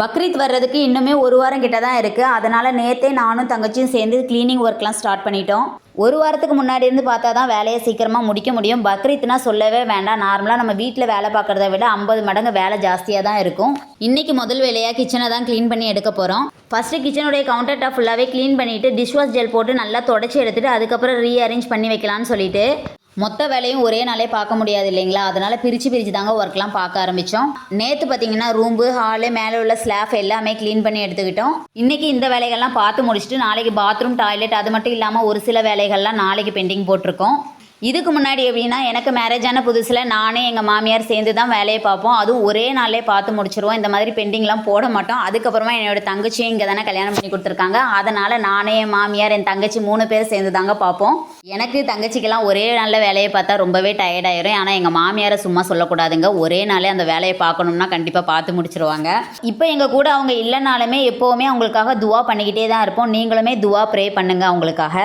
பக்ரீத் வர்றதுக்கு இன்னுமே ஒரு வாரம் கிட்ட தான் இருக்குது அதனால் நேற்றே நானும் தங்கச்சியும் சேர்ந்து க்ளீனிங் ஒர்க்லாம் ஸ்டார்ட் பண்ணிட்டோம். ஒரு வாரத்துக்கு முன்னாடி இருந்து பார்த்தா தான் வேலையை சீக்கிரமாக முடிக்க முடியும். பக்ரீத்னா சொல்லவே வேண்டாம். நார்மலாக நம்ம வீட்டில் வேலை பார்க்குறத விட ஐம்பது மடங்கு வேலை ஜாஸ்தியாக தான் இருக்கும். இன்றைக்கி முதல் வேலையாக கிச்சனை தான் க்ளீன் பண்ணி எடுக்க போகிறோம் ஃபஸ்ட்டு கிச்சனுடைய கவுண்டர் டாப் ஃபுல்லாகவே க்ளீன் பண்ணிவிட்டு டிஷ் வாஷ் ஜெல் போட்டு நல்லா தொடச்சி எடுத்துட்டு அதுக்கப்புறம் ரீஅரேஞ்ச் பண்ணி வைக்கலாம்னு சொல்லிட்டு மொத்த வேலையும் ஒரே நாளே பார்க்க முடியாது இல்லைங்களா? அதனால் பிரித்து பிரித்து தாங்க ஒர்க்லாம் பார்க்க ஆரம்பித்தோம் நேற்று பார்த்தீங்கன்னா ரூம்பு ஹாலு மேலே உள்ள ஸ்லாப் எல்லாமே க்ளீன் பண்ணி எடுத்துக்கிட்டோம். இன்றைக்கி இந்த வேலைகள்லாம் பார்த்து முடிச்சுட்டு நாளைக்கு பாத்ரூம் டாய்லெட் அது மட்டும் இல்லாமல் ஒரு சில வேலைகள்லாம் நாளைக்கு பெண்டிங் போட்டிருக்கோம். இதுக்கு முன்னாடி எப்படின்னா எனக்கு மேரேஜ் ஆன புதுசில் நானே எங்கள் மாமியார் சேர்ந்து தான் வேலையை பார்ப்போம். அதுவும் ஒரே நாளே பார்த்து முடிச்சிருவோம். இந்த மாதிரி பெண்டிங்லாம் போட மாட்டோம். அதுக்கப்புறமா என்னோட தங்கச்சியும் இங்கே தானே கல்யாணம் பண்ணி கொடுத்துருக்காங்க. அதனால் நானே என் மாமியார் என் தங்கச்சி மூணு பேர் சேர்ந்து தாங்க பார்ப்போம். எனக்கு தங்கச்சிக்கெல்லாம் ஒரே நாளில் வேலையை பார்த்தா ரொம்பவே டயர்ட் ஆயிடும் ஆனால் எங்கள் மாமியாரை சும்மா சொல்லக்கூடாதுங்க. ஒரே நாளே அந்த வேலையை பார்க்கணும்னா கண்டிப்பாக பார்த்து முடிச்சிருவாங்க. இப்போ எங்கள் கூட அவங்க இல்லைனாலுமே எப்போவுமே அவங்களுக்காக துவா பண்ணிக்கிட்டே தான் இருப்போம். நீங்களுமே துவா ப்ரே பண்ணுங்க அவங்களுக்காக.